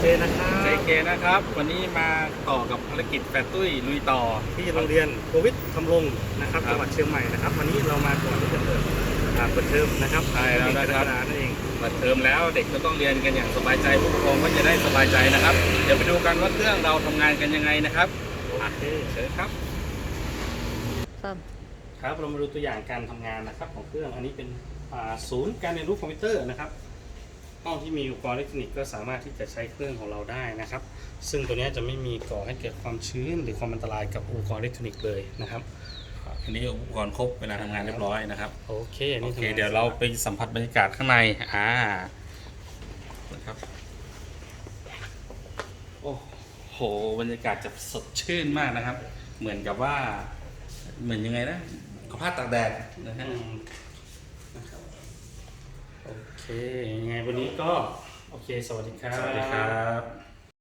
เจนะครับเจเคนะครับ วันนี้มาต่อกับภารกิจแปดตุ้ยลุยต่อ ที่โรงเรียนโควิดทำรงนะครับครับ จังหวัดเชียงใหม่นะครับ วันนี้เรามาก่อนที่จะเปิดอ่าเปิดเทอมนะครับใช่แล้วนะครับเดือนกกฎานั่นเองเปิดเทอมแล้วเด็กก็ต้องเรียนกันอย่างสบายใจผู้ปกครองก็จะได้สบายใจนะครับ เดี๋ยวไปดูกันว่าเครื่องเราทำงานกันยังไงนะครับโอเคเชิญครับครับ ครับเรามาดูตัวอย่างการทำงานนะครับของเครื่องอันนี้เป็นอ่าศูนย์การเรียนรู้คอมพิวเตอร์นะครับ ห้องที่มีอุปกรณ์อิเล็กทรอนิกส์ก็สามารถที่จะใช้เครื่องของเราได้นะครับ ซึ่งตัวเนี้ยจะไม่มีก่อให้เกิดความชื้นหรือความอันตรายกับอุปกรณ์อิเล็กทรอนิกส์เลยนะครับอันนี้อุปกรณ์ครบเวลาทำงานเรียบร้อยนะครับโอเคอันโอนี้เคทำงนเดี๋ยวเราไปสัมผัสบรรยากาศข้างในอ่านะครับโอ้โหบรรยากาศจะสดชื่นมากนะครับ เหมือนกับว่า เหมือนยังไงนะเขาผ้าตากแดดนะฮะอืมนะครับ โอเคยังไงวันนี้ก็ โอเค สวัสดีครับ สวัสดีครับ